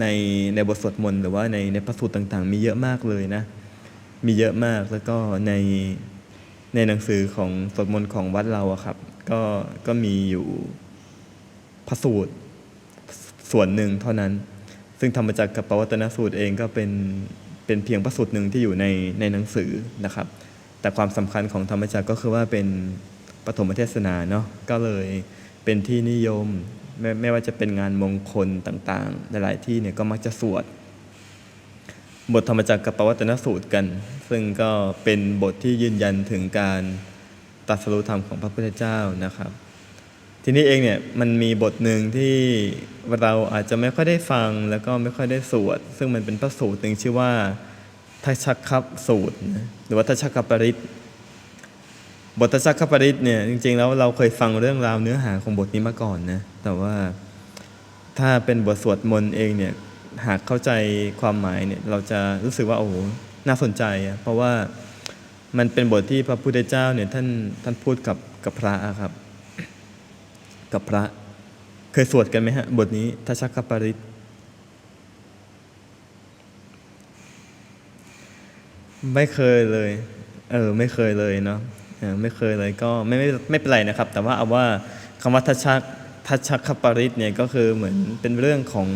ในในบทสวดมนต์หรือว่าในในพระสูตรต่างๆ มีเยอะมากเลยนะ มีเยอะมากแล้วก็ในในหนังสือของสวดมนต์ของวัดเราอะครับ ก็ก็มีอยู่พระสูตรส่วนหนึ่งเท่านั้น ซึ่งธรรมจักรกับปวัตนสูตรเองก็เป็นเป็นเพียงพระสูตรหนึ่งที่อยู่ในในหนังสือนะครับ แต่ความสำคัญของธรรมจักรก็คือว่าเป็นปฐมเทศนาเนาะก็เลยเป็นที่นิยม ไม่ไม่ว่าจะเป็นงานมงคลต่างๆ หลายๆที่เนี่ยก็มักจะสวด บทธรรมจักรกับปวัตนสูตรกัน ซึ่งก็เป็นบทที่ยืนยันถึงการตรัสรู้ธรรมของพระพุทธเจ้านะครับ ทีนี้เองเนี่ยมันมีบทหนึ่งที่เราอาจจะไม่ค่อยได้ฟังแล้วก็ไม่ค่อยได้สวด ซึ่งมันเป็นพระสูตรหนึ่งชื่อว่าทัชชักคับสูตรนะหรือว่าทัชชักคปริตบททัชชักคปริตเนี่ยจริงๆแล้วเราเคยฟังเรื่องราวเนื้อหาของบทนี้มาก่อนนะ แต่ว่าถ้าเป็นบทสวดมนต์เองเนี่ยหากเข้าใจความหมายเนี่ยเราจะรู้สึกว่าโอ้โหน่าสนใจ เพราะว่ามันเป็นบทที่พระพุทธเจ้าเนี่ยท่านท่านพูดกับกับพระครับ กับพระ เคยสวดกันไหมฮะ บทนี้ทัชชักคปริตไม่เคยเลย เออ ไม่เคยเลยเนาะไม่เคยเลยก็ไม่ไม่ไม่เป็นไรนะครับ แต่ว่าเอาว่าคำว่าทัช ชักทัชชักคปริตเนี่ยก็คือเหมือนเป็นเรื่องของ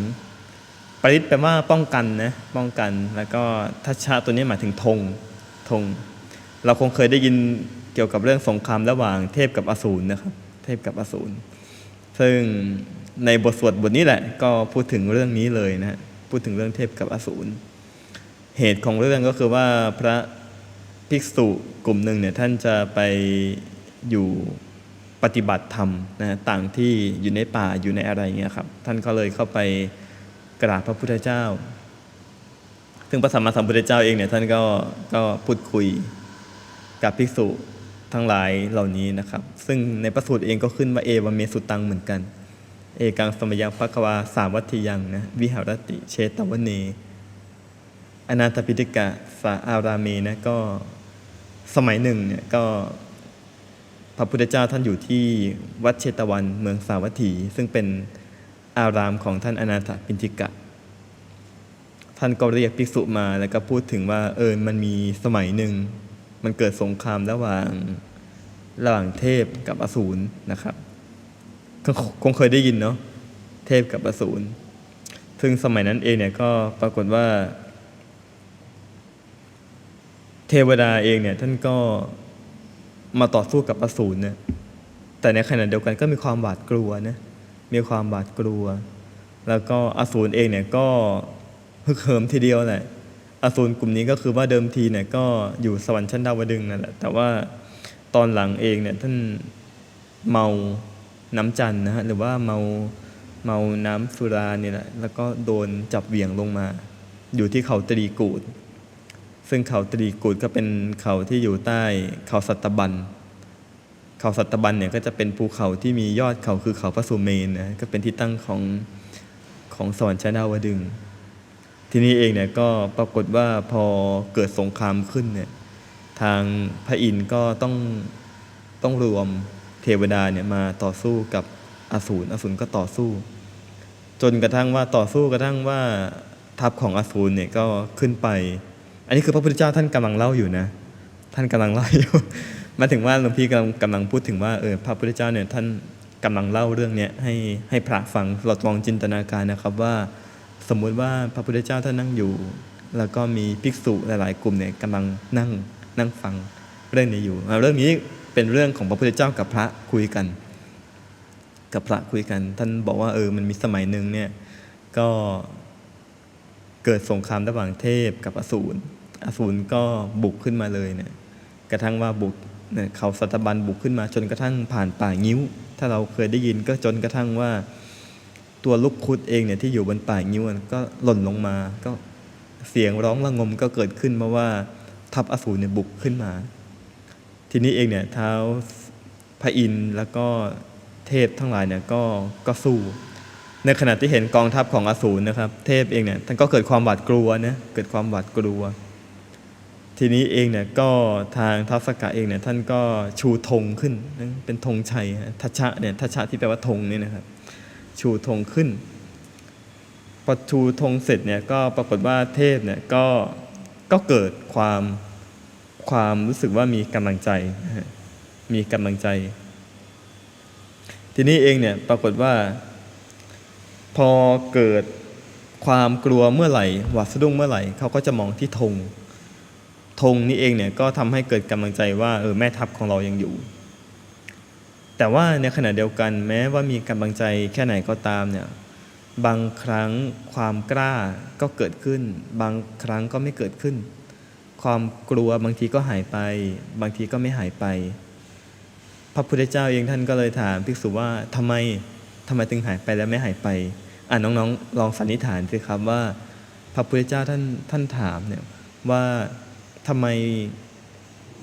ปริตแปลว่าป้องกันนะป้องกัน แล้วก็ทัชชะตัวนี้หมายถึงธงธงเราคงเคยได้ยินเกี่ยวกับเรื่องสงครามระหว่างเทพกับอสูรนะครับ เทพกับอสูรซึ่งในบทสวดบทนี้แหละ ก็พูดถึงเรื่องนี้เลยนะฮะพูดถึงเรื่องเทพกับอสูรเหตุของเรื่องก็คือว่าพระภิกษุกลุ่มหนึ่งเนี่ยท่านจะไปอยู่ ปฏิบัติธรรมนะฮะต่างที่อยู่ในป่าอยู่ในอะไรเงี้ยครับ ท่านก็เลยเข้าไปกราบพระพุทธเจ้า ซึ่งพระสัมมาสัมพุทธเจ้าเองเนี่ยท่านก็ก็พูดคุยกับภิกษุทั้งหลายเหล่านี้นะครับ ซึ่งในพระสูตรเองก็ขึ้นว่าเอวเมสุตังเหมือนกัน เอกังสมยังภควาสามวัตถิยังนะวิหารติเชตวเนอนาถปิฎกะสาอารามีนะก็สมัยหนึ่งเนี่ยก็ พระพุทธเจ้าท่านอยู่ที่วัดเชตวันเมืองสาวัตถี ซึ่งเป็นอารามของท่านอนาถปิณฑิกะ ท่านก็เรียกภิกษุมาแล้วก็พูดถึงว่าเออมันมีสมัยหนึ่ง มันเกิดสงครามระหว่างระหว่างเทพกับอสูรนะครับก็คงเคยได้ยินเนาะเทพกับอสูรซึ่งสมัยนั้นเองเนี่ยก็ปรากฏว่า เทวดาเองเนี่ยท่านก็ มาต่อสู้กับอสูรเนี่ยแต่ในขณะเดียวกันก็มีความหวาดกลัวนะมีความหวาดกลัว แล้วก็อสูรเองเนี่ยก็ฮึกเหิมทีเดียวแหละอสูรกลุ่มนี้ก็คือว่าเดิมทีเนี่ยก็อยู่สวรรค์ชั้นดาวดึงนั่นแหละแต่ว่าตอนหลังเองเนี่ยท่านเมาน้ำจันนะฮะหรือว่าเมาเมาน้ำสุราเนี่ยแหละแล้วก็โดนจับเหวี่ยงลงมา อยู่ที่เขาตรีกูด ซึ่งเขาตรีกูดก็เป็นเขาที่อยู่ใต้เขาสัตบัน เขาสัตบันเนี่ยก็จะเป็นภูเขาที่มียอดเขาคือเขาพระสุเมนนะก็เป็นที่ตั้งของของสวรรค์ชนดาวดึง ทีนี้เองเนี่ยก็ปรากฏว่าพอเกิดสงครามขึ้นเนี่ยทางพระอินทร์ก็ต้องต้องรวมเทวดาเนี่ยมาต่อสู้กับอสูรอสูรก็ต่อสู้ จนกระทั่งว่าต่อสู้กระทั่งว่าทัพของอสูรเนี่ยก็ขึ้นไป อันนี้คือพระพุทธเจ้าท่านกำลังเล่าอยู่นะ ท่านกำลังเล่าอยู่มาถึงว่าหลวงพี่กำลังกำลังพูดถึงว่าเออพระพุทธเจ้าเนี่ยท่านกำลังเล่าเรื่องเนี้ยให้ให้พระฟังเราลองจินตนาการนะครับว่า สมมุติว่าพระพุทธเจ้าท่านนั่งอยู่ แล้วก็มีภิกษุหลาย ๆ กลุ่มเนี่ยกำลังนั่งนั่งฟังเรื่องนี้อยู่เรื่องนี้เป็นเรื่องของพระพุทธเจ้ากับพระคุยกัน กับพระคุยกัน ท่านบอกว่าเออมันมีสมัยหนึ่งเนี่ยก็เกิดสงครามระหว่างเทพกับอสูร อสูรก็บุกขึ้นมาเลยเนี่ยกระทั่งว่าบุกเนี่ยเขาสัตบันบุกขึ้นมาจนกระทั่งผ่านป่างิ้ว ถ้าเราเคยได้ยินก็จนกระทั่งว่า ตัวลูกคุดเองเนี่ยที่อยู่บนป่างิ้วก็หล่นลงมา ก็เสียงร้องระงมก็เกิดขึ้นมาว่าทัพอสูรเนี่ยบุกขึ้นมา ทีนี้เองเนี่ยเท้าพระอินทร์แล้วก็เทพทั้งหลายเนี่ยก็ก็สู้ ในขณะที่เห็นกองทัพของอสูรนะครับ เทพเองเนี่ยท่านก็เกิดความหวาดกลัวนะเกิดความหวาดกลัว ทีนี้เองเนี่ยก็ทางท้าวสกะเองเนี่ยท่านก็ชูธงขึ้นเป็นธงชัยทัชะเนี่ยทัชะที่แปลว่าธงเนี่ยนะครับชูธงขึ้นพอชูธงเสร็จเนี่ยก็ปรากฏว่าเทพเนี่ยก็ก็เกิดความความรู้สึกว่ามีกำลังใจมีกำลังใจ ทีนี้เองเนี่ยปรากฏว่า พอเกิดความกลัวเมื่อไหร่หวาดสะดุ้งเมื่อไหร่เขาก็จะมองที่ธง ธงนี้เองเนี่ยก็ทำให้เกิดกำลังใจว่าเออแม่ทัพของเรายังอยู่ แต่ว่าในขณะเดียวกันแม้ว่ามีกำลังใจแค่ไหนก็ตามเนี่ยบางครั้งความกล้าก็เกิดขึ้น บางครั้งก็ไม่เกิดขึ้น ความกลัวบางทีก็หายไป บางทีก็ไม่หายไป พระพุทธเจ้าเองท่านก็เลยถามภิกษุว่าทำไมทำไมถึงหายไปแล้วไม่หายไปอ่าน้องๆ ลองสันนิษฐานสิครับว่า พระพุทธเจ้าท่านท่านถามเนี่ยว่า ทำไม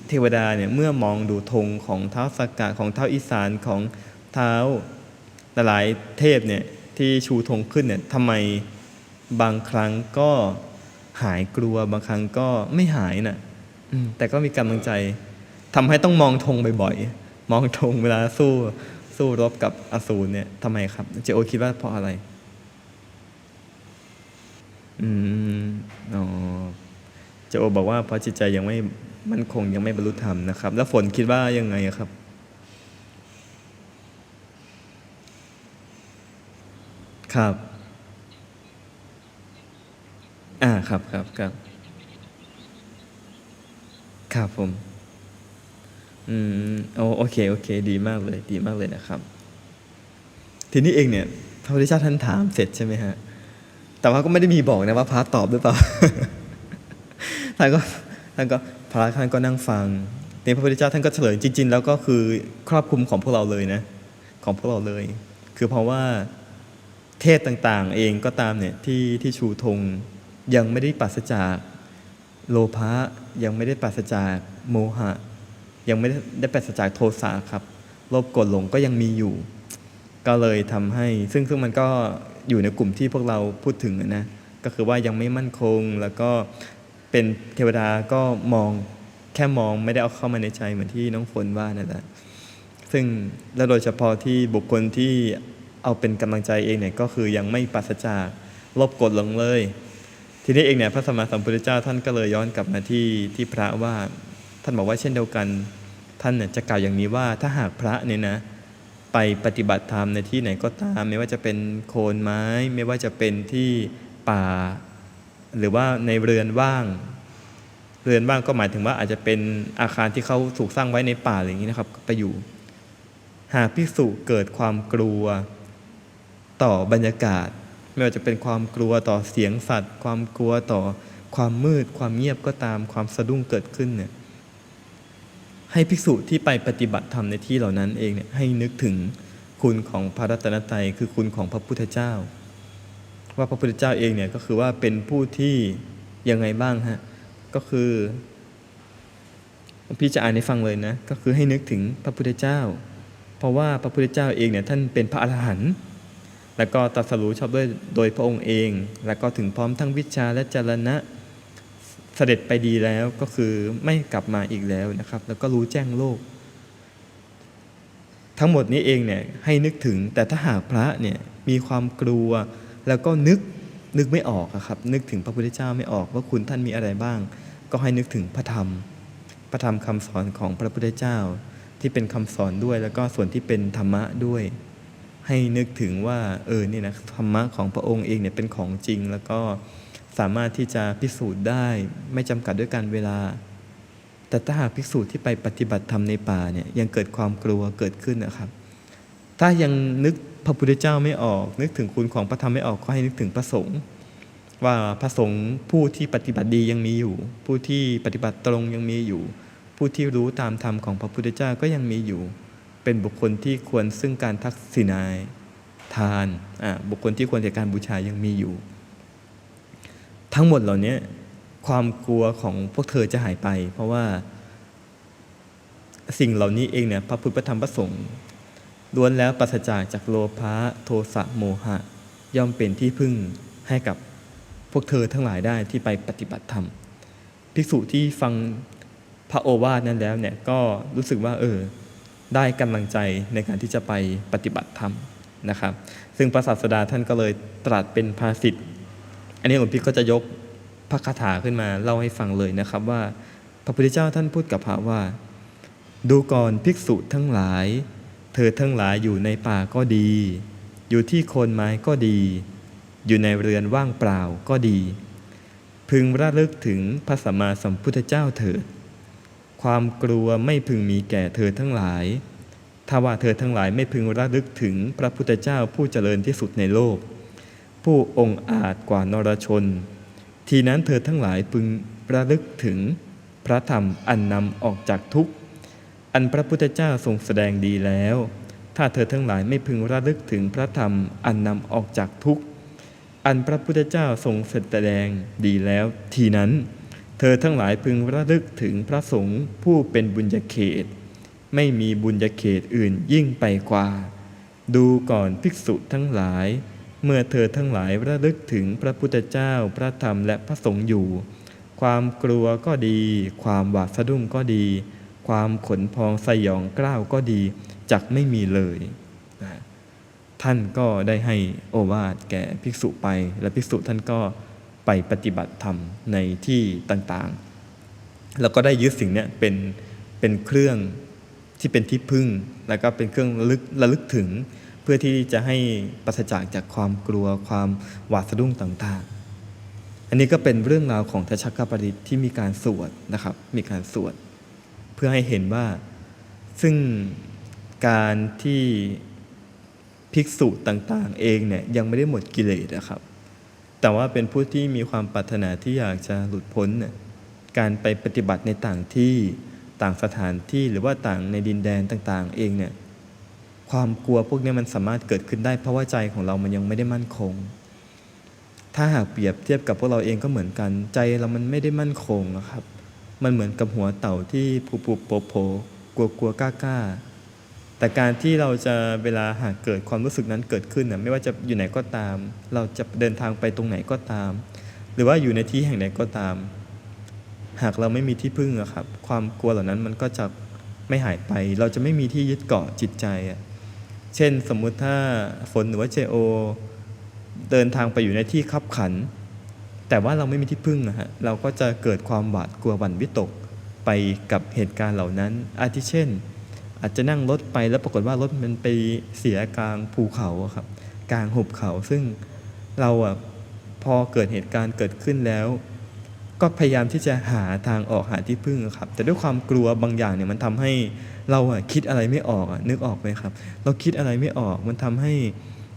เทวดาเนี่ยเมื่อมองดูธงของเท้าสกกะของเท้าอีสานของเท้าหลายเทพเนี่ยที่ชูธงขึ้นเนี่ยทำไมบางครั้งก็หายกลัวบางครั้งก็ไม่หายน่ะแต่ก็มีกำลังใจทำให้ต้องมองธงบ่อยๆ มองธงเวลาสู้สู้รบกับอสูรเนี่ยทำไมครับ เจโอคิดว่าเพราะอะไร อืม อ๋อ เจโอบอกว่าเพราะจิตใจยังไม่มั่นคงยังไม่บรรลุธรรมนะครับ แล้วฝนคิดว่ายังไงครับ ครับอ่าครับครับครับครับผม อืมโอโอเค โอเค ดีมากเลย ดีมากเลยนะครับ ทีนี้เองเนี่ย พระพุทธเจ้าท่านถามเสร็จใช่ไหมฮะ แต่ว่าก็ไม่ได้มีบอกนะว่าพระตอบหรือเปล่า ท่านก็ท่านก็พระท่านก็นั่งฟังทีนี้พระพุทธเจ้าท่านก็เฉลยจริง ๆ แล้วก็คือครอบคลุมของพวกเราเลยนะ ของพวกเราเลย คือเพราะว่าเทศต่างๆ เองก็ตามเนี่ยที่ที่ชูธงยังไม่ได้ปราศจากโลภะยังไม่ได้ปราศจากโมหะ ยังไม่ได้ได้ปราศจากโทสะครับโลภกรธหลงก็ยังมีอยู่ ก็เลยทำให้ซึ่งซึ่งมันก็อยู่ในกลุ่มที่พวกเราพูดถึงนะก็คือว่ายังไม่มั่นคงแล้วก็ เป็นเทวดาก็มองแค่มองไม่ได้เอาเข้ามาในใจเหมือนที่น้องฝนว่านั่นแหละซึ่งและโดยเฉพาะที่บุคคลที่เอาเป็นกำลังใจเองเนี่ยก็คือยังไม่ปราศจากลภโกรธหลงเลย ทีนี้เองเนี่ยพระสมมาสัมพุทธเจ้าท่านก็เลยย้อนกลับมาที่ที่พระว่าท่านบอกว่าเช่นเดียวกัน ท่านเนี่ยจะกล่าวอย่างนี้ว่าถ้าหากพระเนี่ยนะไปปฏิบัติธรรมในที่ไหนก็ตาม ไม่ว่าจะเป็นโคนไม้ ไม่ว่าจะเป็นที่ป่า หรือว่าในเรือนว่าง เรือนว่างก็หมายถึงว่าอาจจะเป็นอาคารที่เขาถูกสร้างไว้ในป่าอะไรอย่างนี้นะครับ ไปอยู่ หากพิสุเกิดความกลัวต่อบรรยากาศ ไม่ว่าจะเป็นความกลัวต่อเสียงสัตว์ ความกลัวต่อความมืด ความเงียบก็ตามความสะดุ้งเกิดขึ้นเนี่ยให้ภิกษุที่ไปปฏิบัติธรรมในที่เหล่านั้นเองเนี่ยให้นึกถึงคุณของพระรัตนตรัยคือคุณของพระพุทธเจ้า ว่าพระพุทธเจ้าเองเนี่ยก็คือว่าเป็นผู้ที่ยังไงบ้างฮะก็คือพี่จะอ่านให้ฟังเลยนะก็คือให้นึกถึงพระพุทธเจ้า เพราะว่าพระพุทธเจ้าเองเนี่ยท่านเป็นพระอรหันต์แล้วก็ตรัสรู้ชอบด้วยโดยพระองค์เอง แล้วก็ถึงพร้อมทั้งวิชาและจรณะเสด็จไปดีแล้วก็คือไม่กลับมาอีกแล้วนะครับ แล้วก็รู้แจ้งโลก ทั้งหมดนี้เองเนี่ยให้นึกถึงแต่ถ้าหากพระเนี่ยมีความกลัว แล้วก็นึกนึกไม่ออกอะครับ นึกถึงพระพุทธเจ้าไม่ออกว่าคุณท่านมีอะไรบ้าง ก็ให้นึกถึงพระธรรม พระธรรมคำสอนของพระพุทธเจ้า ที่เป็นคำสอนด้วย แล้วก็ส่วนที่เป็นธรรมะด้วย ให้นึกถึงว่าเออนี่นะธรรมะของพระองค์เองเนี่ยเป็นของจริง แล้วก็สามารถที่จะพิสูจน์ได้ไม่จำกัดด้วยการเวลา แต่ถ้าหากภิกษุที่ไปปฏิบัติธรรมในป่าเนี่ยยังเกิดความกลัวเกิดขึ้นนะครับ ถ้ายังนึก พระพุทธเจ้าไม่ออก นึกถึงคุณของพระธรรมไม่ออกก็ให้นึกถึงพระสงฆ์ว่าพระสงฆ์ผู้ที่ปฏิบัติดียังมีอยู่ ผู้ที่ปฏิบัติตรงยังมีอยู่ ผู้ที่รู้ตามธรรมของพระพุทธเจ้าก็ยังมีอยู่ เป็นบุคคลที่ควรซึ่งการทักษิณายทานอ่าบุคคลที่ควรแก่การบูชายังมีอยู่ ทั้งหมดเหล่านี้ความกลัวของพวกเธอจะหายไป เพราะว่าสิ่งเหล่านี้เองเนี่ยพระพุทธธรรมพระสงฆ์ ล้วนแล้วปราศจากจากโลภะโทสะโมหะ ย่อมเป็นที่พึ่งให้กับพวกเธอทั้งหลายได้ที่ไปปฏิบัติธรรม ภิกษุที่ฟังพระโอวาทนั้นแล้วเนี่ยก็รู้สึกว่าเออได้กำลังใจในการที่จะไปปฏิบัติธรรมนะครับ ซึ่งพระศาสดาท่านก็เลยตรัสเป็นภาษิตอันนี้หลวงพี่ก็จะยกพระคาถาขึ้นมาเล่าให้ฟังเลยนะครับว่า พระพุทธเจ้าท่านพูดกับพระว่า ดูก่อนภิกษุทั้งหลาย เธอทั้งหลายอยู่ในป่าก็ดี อยู่ที่โคนไม้ก็ดี อยู่ในเรือนว่างเปล่าก็ดี พึงระลึกถึงพระสัมมาสัมพุทธเจ้าเถิด ความกลัวไม่พึงมีแก่เธอทั้งหลาย ถ้าว่าเธอทั้งหลายไม่พึงระลึกถึงพระพุทธเจ้าผู้เจริญที่สุดในโลก ผู้องค์อาจกว่านรชน ทีนั้นเธอทั้งหลายพึงระลึกถึงพระธรรมอันนำออกจากทุกข์ อันพระพุทธเจ้าทรงแสดงดีแล้ว ถ้าเธอทั้งหลายไม่พึงระลึกถึงพระธรรมอันนำออกจากทุกข์อันพระพุทธเจ้าทรงแสดงดีแล้ว ทีนั้น เธอทั้งหลายพึงระลึกถึงพระสงฆ์ผู้เป็นบุญญาเขต ไม่มีบุญญาเขตอื่นยิ่งไปกว่า ดูก่อนภิกษุทั้งหลาย เมื่อเธอทั้งหลายระลึกถึงพระพุทธเจ้าพระธรรมและพระสงฆ์อยู่ ความกลัวก็ดี ความหวาดสะดุ้งก็ดี ความขนพองสยองกล้าวก็ดีจักไม่มีเลยนะท่านก็ได้ให้โอวาทแก่ภิกษุไป และภิกษุท่านก็ไปปฏิบัติธรรมในที่ต่างๆ แล้วก็ได้ยึดสิ่งนี้เป็นเป็นเครื่องที่เป็นที่พึ่ง แล้วก็เป็นเครื่องระลึกระลึกถึง เพื่อที่จะให้ปราศจากจากความกลัวความหวาดสะดุ้งต่างๆ อันนี้ก็เป็นเรื่องราวของทัชกปริตที่มีการสวดนะครับ มีการสวด เพื่อให้เห็นว่า ซึ่งการที่ภิกษุต่างๆ เองเนี่ยยังไม่ได้หมดกิเลสนะครับ แต่ว่าเป็นผู้ที่มีความปรารถนาที่อยากจะหลุดพ้นเนี่ยการไปปฏิบัติในต่างที่ต่างสถานที่หรือว่าต่างในดินแดนต่างๆ เองเนี่ยความกลัวพวกนี้มันสามารถเกิดขึ้นได้เพราะว่าใจของเรามันยังไม่ได้มั่นคง ถ้าหากเปรียบเทียบกับพวกเราเองก็เหมือนกันใจเรามันไม่ได้มั่นคงนะครับ มันเหมือนกับหัวเต่าที่ปูปูโผโผกลัวกลัวกล้ากล้าแต่การที่เราจะเวลาหากเกิดความรู้สึกนั้นเกิดขึ้นน่ะไม่ว่าจะอยู่ไหนก็ตาม เราจะเดินทางไปตรงไหนก็ตาม หรือว่าอยู่ในที่แห่งใดก็ตาม หากเราไม่มีที่พึ่งอะครับ ความกลัวเหล่านั้นมันก็จะไม่หายไป เราจะไม่มีที่ยึดเกาะจิตใจอะเช่นสมมุติถ้าฝนหรือว่าเจโอ เดินทางไปอยู่ในที่คับขัน แต่ว่าเราไม่มีที่พึ่งนะฮะเราก็จะเกิดความหวาดกลัวหวั่นวิตกไปกับเหตุการณ์เหล่านั้น อาทิเช่น อาจจะนั่งรถไปแล้วปรากฏว่ารถมันไปเสียกลางภูเขาครับกลางหุบเขา ซึ่งเราอะพอเกิดเหตุการณ์เกิดขึ้นแล้ว ก็พยายามที่จะหาทางออกหาที่พึ่งครับ แต่ด้วยความกลัวบางอย่างเนี่ยมันทำให้เราอะคิดอะไรไม่ออกอะนึกออกไหมครับ เราคิดอะไรไม่ออกมันทำให้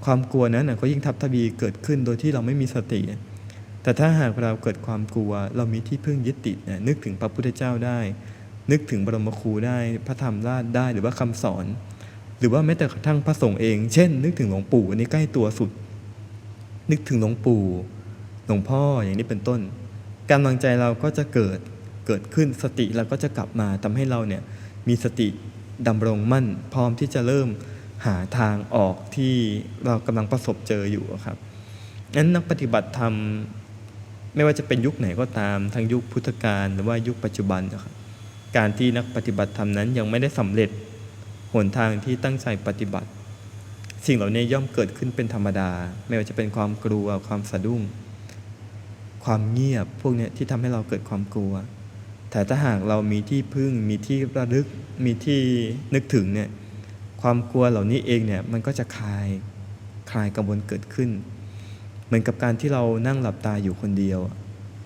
ความกลัวนั้นอะก็ยิ่งทับทวีเกิดขึ้นโดยที่เราไม่มีสติ แต่ถ้าหากเราเกิดความกลัว เรามีที่พึ่งยึดติดนี่ยนึกถึงพระพุทธเจ้าได้ นึกถึงบรมครูได้พระธรรมราชได้หรือว่าคำสอน หรือว่าแม้แต่กระทั่งพระสงฆ์เอง เช่น นึกถึงหลวงปู่อันนี้ใกล้ตัวสุด นึกถึงหลวงปู่หลวงพ่ออย่างนี้เป็นต้นกำลังใจเราก็จะเกิดเกิดขึ้นสติเราก็จะกลับมาทำให้เราเนี่ยมีสติดำรงมั่น พร้อมที่จะเริ่มหาทางออกที่เรากำลังประสบเจออยู่ครับงั้นนักปฏิบัติธรรม ไม่ว่าจะเป็นยุคไหนก็ตามทั้งยุคพุทธกาลหรือว่ายุคปัจจุบันนะครับการที่นักปฏิบัติธรรมนั้นยังไม่ได้สำเร็จหนทางที่ตั้งใจปฏิบัติ สิ่งเหล่านี้ย่อมเกิดขึ้นเป็นธรรมดา ไม่ว่าจะเป็นความกลัวความสะดุ้ง ความเงียบพวกนี้ที่ทำให้เราเกิดความกลัว แต่ถ้าหากเรามีที่พึ่งมีที่ระลึกมีที่นึกถึงเนี่ยความกลัวเหล่านี้เองเนี่ยมันก็จะคลายคลายกังวลเกิดขึ้น เหมือนกับการที่เรานั่งหลับตาอยู่คนเดียว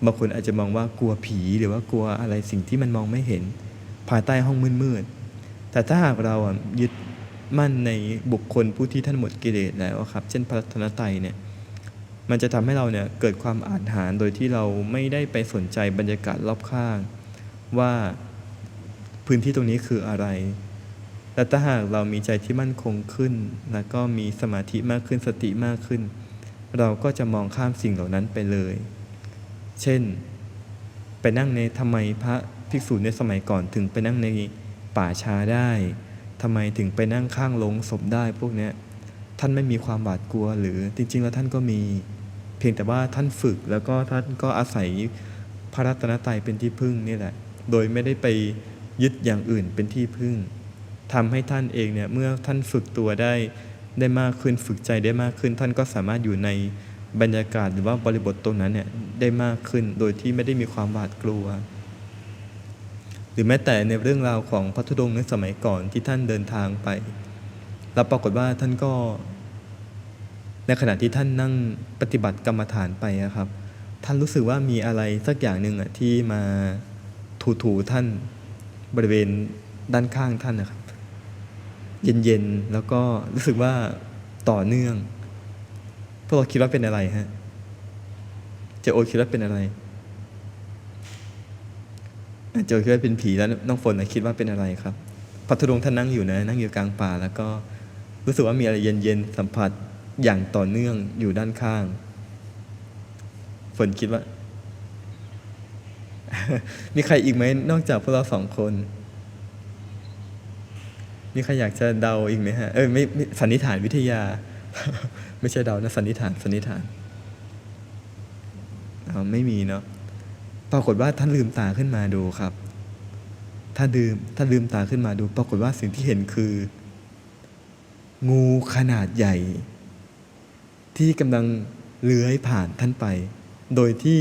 บางคนอาจจะมองว่ากลัวผีหรือว่ากลัวอะไรสิ่งที่มันมองไม่เห็น ภายใต้ห้องมืดๆแต่ถ้าหากเราอะยึดมั่นในบุคคลผู้ที่ท่านหมดกิเลสแล้วครับ เช่นพระรัตนตรัยเนี่ยมันจะทำให้เราเนี่ยเกิดความอ่าถรรพ์โดยที่เราไม่ได้ไปสนใจบรรยากาศรอบข้าง ว่าพื้นที่ตรงนี้คืออะไรแต่ถ้าหากเรามีใจที่มั่นคงขึ้น แล้วก็มีสมาธิมากขึ้นสติมากขึ้น เราก็จะมองข้ามสิ่งเหล่านั้นไปเลย เช่น ไปนั่งในทำไมพระภิกษุในสมัยก่อนถึงไปนั่งในป่าช้าได้ทำไมถึงไปนั่งข้างลงศพได้พวกเนี้ยท่านไม่มีความหวาดกลัวหรือจริง ๆ แล้วท่านก็มี เพียงแต่ว่าท่านฝึกแล้วก็ท่านก็อาศัยพระรัตนตรัยเป็นที่พึ่งนี่แหละ โดยไม่ได้ไปยึดอย่างอื่นเป็นที่พึ่งทำให้ท่านเองเนี่ยเมื่อท่านฝึกตัวได้ ได้มากขึ้นฝึกใจได้มากขึ้น ท่านก็สามารถอยู่ในบรรยากาศหรือว่าบริบทตรงนั้นเนี่ยได้มากขึ้นโดยที่ไม่ได้มีความหวาดกลัว หรือแม้แต่ในเรื่องราวของพระธุดงค์ในสมัยก่อนที่ท่านเดินทางไปแล้วปรากฏว่าท่านก็ ในขณะที่ท่านนั่งปฏิบัติกรรมฐานไปอะครับ ท่านรู้สึกว่ามีอะไรสักอย่างหนึ่งอะที่มาถูๆท่านบริเวณด้านข้างท่านนะครับ เย็นๆ แล้วก็รู้สึกว่าต่อเนื่อง พวกเราคิดว่าเป็นอะไรฮะ เจโอคิดว่าเป็นอะไร เจโอคิดว่าเป็นผีแล้วน้องฝนนะคิดว่าเป็นอะไรครับ พัทธุดงค์ท่านนั่งอยู่นะ นั่งอยู่กลางป่า แล้วก็รู้สึกว่ามีอะไรเย็นๆ สัมผัสอย่างต่อเนื่องอยู่ด้านข้าง ฝนคิดว่า มีใครอีกไหมนอกจากพวกเราสองคน มีใครอยากจะเดาอีกไหมฮะ เออไม่ไม่สันนิษฐานวิทยา ไม่ใช่เดานะสันนิษฐานสันนิษฐานเอาไม่มีเนาะปรากฏว่าท่านลืมตาขึ้นมาดูครับ ถ้าลืมถ้าลืมตาขึ้นมาดู ปรากฏว่าสิ่งที่เห็นคือ งูขนาดใหญ่ ที่กำลังเลื้อยผ่านท่านไป โดยที่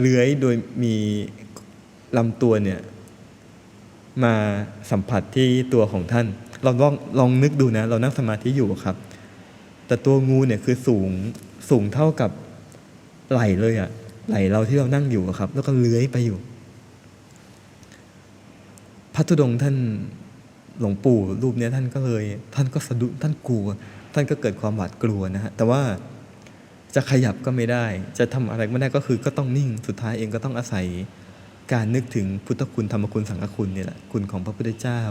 เลื้อยโดยมีลำตัวเนี่ย มาสัมผัสที่ตัวของท่าน เราลองลองนึกดูนะ เรานั่งสมาธิอยู่ครับ แต่ตัวงูเนี่ยคือสูงสูงเท่ากับไหลเลยอะไหลเราที่เรานั่งอยู่ครับ แล้วก็เลื้อยไปอยู่ พระธุดงท่านหลวงปู่รูปเนี้ยท่านก็เลย ท่านก็สะดุ้งท่านกลัว ท่านก็เกิดความหวาดกลัวนะฮะแต่ว่าจะขยับก็ไม่ได้ จะทำอะไรไม่ได้ก็คือก็ต้องนิ่งสุดท้ายเองก็ต้องอาศัย การนึกถึงพุทธคุณธรรมคุณสังฆคุณเนี่ยแหละคุณของพระพุทธเจ้า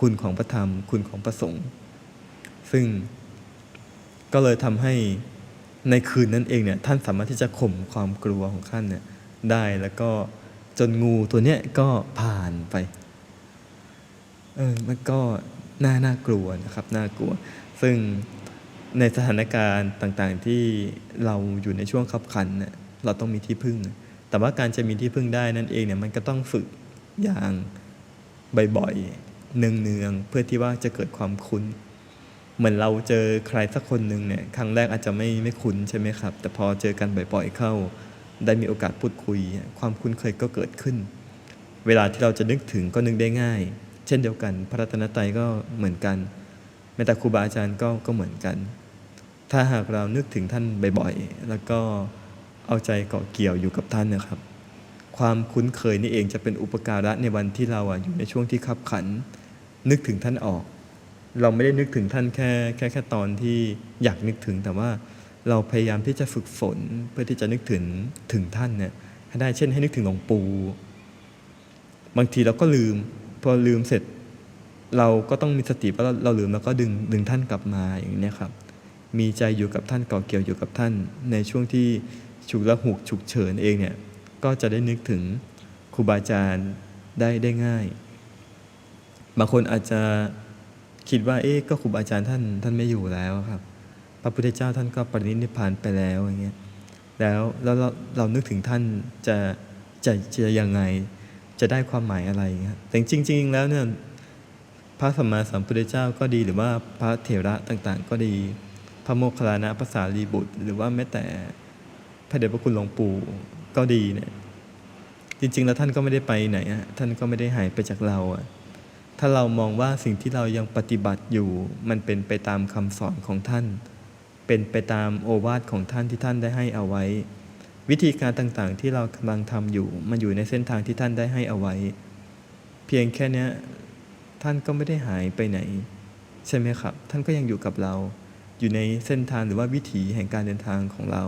คุณของพระธรรม คุณของพระสงฆ์ซึ่งก็เลยทำให้ในคืนนั้นเองเนี่ยท่านสามารถที่จะข่มความกลัวของท่านเนี่ยได้แล้วก็จนงูตัวเนี้ยก็ผ่านไปเออมันก็น่าน่ากลัวนะครับน่ากลัว ซึ่งในสถานการณ์ต่างๆที่เราอยู่ในช่วงขับขันเนี่ยเราต้องมีที่พึ่ง แต่ว่าการจะมีที่พึ่งได้นั่นเองเนี่ยมันก็ต้องฝึกอย่างบ่อยๆเนืองๆเพื่อที่ว่าจะเกิดความคุ้น เหมือนเราเจอใครสักคนหนึ่งเนี่ยครั้งแรกอาจจะไม่ไม่คุ้นใช่ไหมครับ แต่พอเจอกันบ่อยๆเข้า ได้มีโอกาสพูดคุย ความคุ้นเคยก็เกิดขึ้น เวลาที่เราจะนึกถึงก็นึกได้ง่าย เช่นเดียวกัน พระรัตนตรัยก็เหมือนกันแม้แต่ครูบาอาจารย์ก็ก็เหมือนกัน ถ้าหากเรานึกถึงท่านบ่อยๆแล้วก็ เอาใจเกาะเกี่ยวอยู่กับท่านนะครับ ความคุ้นเคยนี่เองจะเป็นอุปการะในวันที่เราอะอยู่ในช่วงที่ขับขัน นึกถึงท่านออก เราไม่ได้นึกถึงท่านแค่แค่แค่ตอนที่อยากนึกถึงแต่ว่าเราพยายามที่จะฝึกฝนเพื่อที่จะนึกถึงถึงท่านเนี่ยให้ได้เช่นให้นึกถึงหลวงปู่บางทีเราก็ลืม พอลืมเสร็จ เราก็ต้องมีสติว่าเราลืมแล้วก็ดึงดึงท่านกลับมาอย่างนี้ครับ มีใจอยู่กับท่านเก่อเกี่ยวอยู่กับท่าน ในช่วงที่ ฉุกละหุกฉุกเฉินเองเนี่ยก็จะได้นึกถึงครูบาอาจารย์ได้ได้ง่าย บางคนอาจจะคิดว่าเอ๊ะก็ครูบาอาจารย์ท่านท่านไม่อยู่แล้วครับ พระพุทธเจ้าท่านก็ปรินิพพานไปแล้วอย่างเงี้ยแล้วแล้วเราเรานึกถึงท่านจะจะจะยังไงจะได้ความหมายอะไรครับแต่จริง ๆ แล้วเนี่ยพระสัมมาสัมพุทธเจ้าก็ดีหรือว่าพระเถระต่างๆ ก็ดี พระโมคคัลลานะภาษาลีบุตร หรือว่าแม้แต่ พระเดชพระคุณหลวงปู่ก็ดีเนี่ยจริง ๆ แล้วท่านก็ไม่ได้ไปไหนอะท่านก็ไม่ได้หายไปจากเราอะถ้าเรามองว่าสิ่งที่เรายังปฏิบัติอยู่ มันเป็นไปตามคำสอนของท่าน เป็นไปตามโอวาทของท่านที่ท่านได้ให้เอาไว้ วิธีการต่างๆที่เรากำลังทำอยู่ มันอยู่ในเส้นทางที่ท่านได้ให้เอาไว้ เพียงแค่นี้ท่านก็ไม่ได้หายไปไหน ใช่ไหมครับ ท่านก็ยังอยู่กับเรา อยู่ในเส้นทางหรือว่าวิถีแห่งการเดินทางของเรา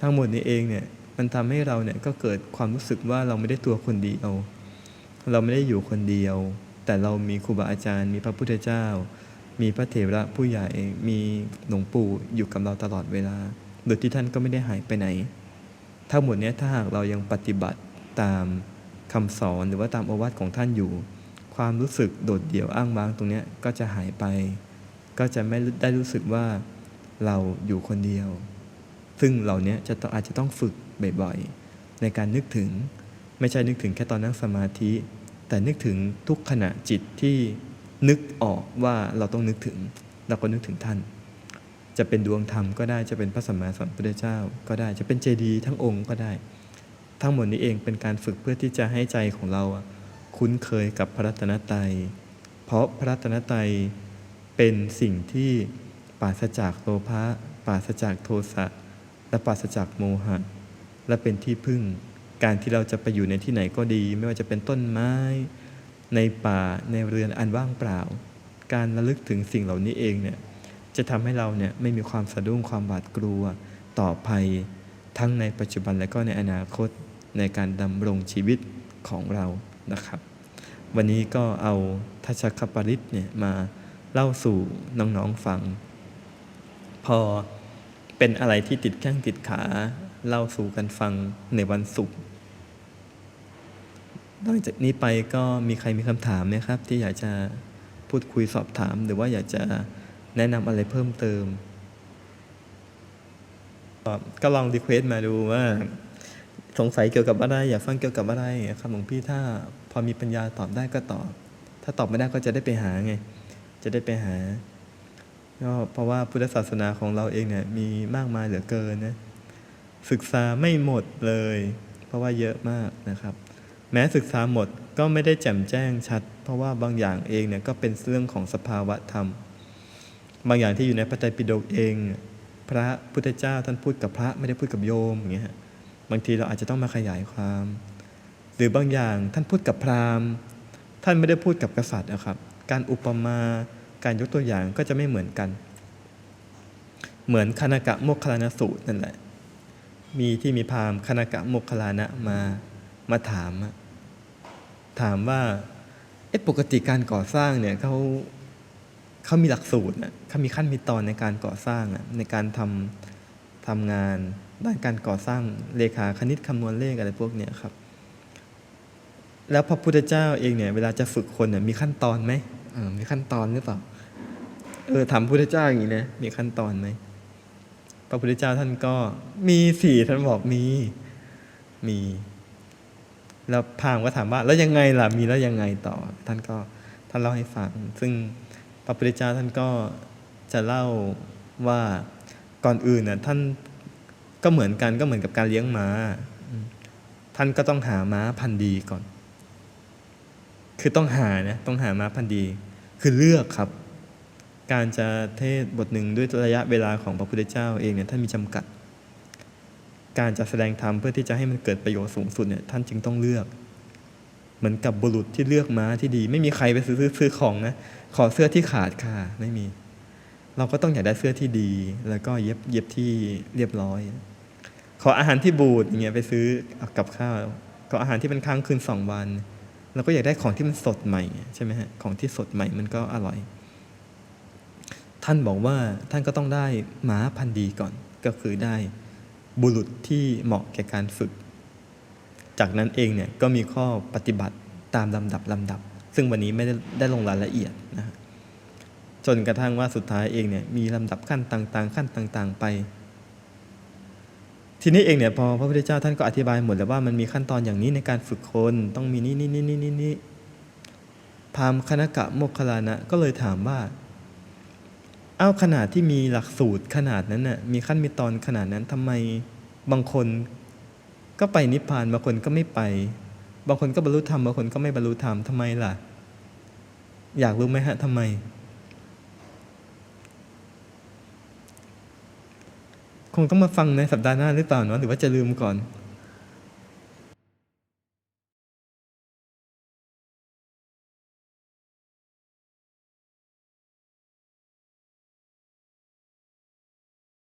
ทั้งหมดนี้เองเนี่ยมันทำให้เราเนี่ยก็เกิดความรู้สึกว่าเราไม่ได้ตัวคนเดียว เราไม่ได้อยู่คนเดียว แต่เรามีครูบาอาจารย์ มีพระพุทธเจ้า มีพระเถระผู้ใหญ่มีหลวงปู่อยู่กับเราตลอดเวลา โดยที่ท่านก็ไม่ได้หายไปไหน ทั้งหมดนี้ถ้าหากเรายังปฏิบัติตามคำสอนหรือว่าตามโอวาทของท่านอยู่ ความรู้สึกโดดเดี่ยวอ้างว้างตรงนี้ก็จะหายไป ก็จะไม่ได้รู้สึกว่าเราอยู่คนเดียว ซึ่งเหล่านี้จะต้องอาจจะต้องฝึกบ่อยๆ ในการนึกถึงไม่ใช่นึกถึงแค่ตอนนั่งสมาธิ แต่นึกถึงทุกขณะจิตที่นึกออกว่าเราต้องนึกถึง เราก็นึกถึงท่าน จะเป็นดวงธรรมก็ได้จะเป็นพระสัมมาสัมพุทธเจ้า ก็ได้จะเป็นเจดีย์ทั้งองค์ก็ได้ ทั้งหมดนี้เองเป็นการฝึกเพื่อที่จะให้ใจของเราคุ้นเคยกับพระรัตนตรัย เพราะพระรัตนตรัยเป็นสิ่งที่ปราศจากโลภะปราศจากโทสะ และปราศจากโมหะ และเป็นที่พึ่ง การที่เราจะไปอยู่ในที่ไหนก็ดี ไม่ว่าจะเป็นต้นไม้ ในป่าในเรือนอันว่างเปล่า การระลึกถึงสิ่งเหล่านี้เองเนี่ยจะทำให้เราเนี่ยไม่มีความสะดุ้งความหวาดกลัวต่อภัย ทั้งในปัจจุบันและก็ในอนาคตในการดำรงชีวิตของเรานะครับ วันนี้ก็เอาทัชคปริตเนี่ยมาเล่าสู่น้องๆฟัง พอ เป็นอะไรที่ติดแข้งติดขาเล่าสู่กันฟังในวันศุกร์นอกจากนี้ไปก็มีใครมีคำถามไหมครับ ที่อยากจะพูดคุยสอบถาม หรือว่าอยากจะแนะนำอะไรเพิ่มเติม ก็ลองรีเควส์มาดูว่า สงสัยเกี่ยวกับอะไรอยากฟังเกี่ยวกับอะไรครับหลวงพี่ถ้าพอมีปัญญาตอบได้ก็ตอบ ถ้าตอบไม่ได้ก็จะได้ไปหาไง จะได้ไปหา ก็เพราะว่าพุทธศาสนาของเราเองเนี่ยมีมากมายเหลือเกินนะศึกษาไม่หมดเลย เพราะว่าเยอะมากนะครับ แม้ศึกษาหมดก็ไม่ได้แจ่มแจ้งชัด เพราะว่าบางอย่างเองเนี่ยก็เป็นเรื่องของสภาวะธรรม บางอย่างที่อยู่ในพระไตรปิฎกเอง พระพุทธเจ้าท่านพูดกับพระไม่ได้พูดกับโยมอย่างเงี้ยบางทีเราอาจจะต้องมาขยายความ หรือบางอย่างท่านพูดกับพราหมณ์ ท่านไม่ได้พูดกับกษัตริย์นะครับ การอุปมา การยกตัวอย่างก็จะไม่เหมือนกัน เหมือนคณกะโมคคลานสูตรนั่นแหละ มีที่มีพามณ์คณกะโมคคลานะมามาถาม ถามว่าเอ๊ะปกติการก่อสร้างเนี่ยเขาเขามีหลักสูตรนะเขามีขั้นมีตอนในการก่อสร้างในการทำทำงานด้านการก่อสร้างเลขาคณิตคำนวณเลขอะไรพวกเนี้ยครับ แล้วพระพุทธเจ้าเองเนี่ยเวลาจะฝึกคนเนี่ยมีขั้นตอนไหมมีขั้นตอนหรือเปล่า เออถามพระพุทธเจ้าอย่างนี้นะมีขั้นตอนไหมพระพุทธเจ้าท่านก็มีสี่ท่านบอกมีมี แล้วพามก็ถามว่า แล้วยังไงล่ะมีแล้วยังไงต่อ ท่านก็ท่านเล่าให้ฟัง ซึ่งพระพุทธเจ้าท่านก็จะเล่าว่าก่อนอื่นน่ะท่านก็เหมือนกันก็เหมือนกับการเลี้ยงม้า ท่านก็ต้องหาม้าพันธุ์ดีก่อน คือต้องหานะต้องหาม้าพันธุ์ดี คือเลือกครับ การจะเทศบทหนึ่งด้วยระยะเวลาของพระพุทธเจ้าเองเนี่ยท่านมีจำกัด การจะแสดงธรรมเพื่อที่จะให้มันเกิดประโยชน์สูงสุดเนี่ยท่านจึงต้องเลือก เหมือนกับบุรุษที่เลือกม้าที่ดี ไม่มีใครไปซื้อซื้อของนะขอเสื้อที่ขาดค่ะไม่มี เราก็ต้องอยากได้เสื้อที่ดี แล้วก็เย็บเย็บที่เรียบร้อย ขออาหารที่บูดอย่างเงี้ยไปซื้อกับข้าวขออาหารที่เป็นค้างคืนสองวันเราก็อยากได้ของที่มันสดใหม่ใช่ไหมฮะของที่สดใหม่มันก็อร่อย ท่านบอกว่าท่านก็ต้องได้หมาพันธุ์ดีก่อนก็คือได้บุรุษที่เหมาะแก่การฝึก จากนั้นเองเนี่ยก็มีข้อปฏิบัติตามลำดับลำดับ ซึ่งวันนี้ไม่ได้ได้ลงรายละเอียดนะจนกระทั่งว่าสุดท้ายเองเนี่ยมีลำดับขั้นต่างๆ ขั้นต่าง ๆ ไป ทีนี้เองเนี่ยพอพระพุทธเจ้าท่านก็อธิบายหมดแล้วว่ามันมีขั้นตอนอย่างนี้ในการฝึกคนต้องมีนี่นี่นี่นี่นี่นี่พามคณกะโมคคลานะก็เลยถามว่า อ้าขนาดที่มีหลักสูตรขนาดนั้นน่ะมีขั้นมีตอนขนาดนั้นทำไมบางคนก็ไปนิพพานบางคนก็ไม่ไป บางคนก็บรรลุธรรมบางคนก็ไม่บรรลุธรรมทำไมล่ะ อยากรู้ไหมฮะทำไม คงต้องมาฟังในสัปดาห์หน้าหรือเปล่าเนาะหรือว่าจะลืมก่อน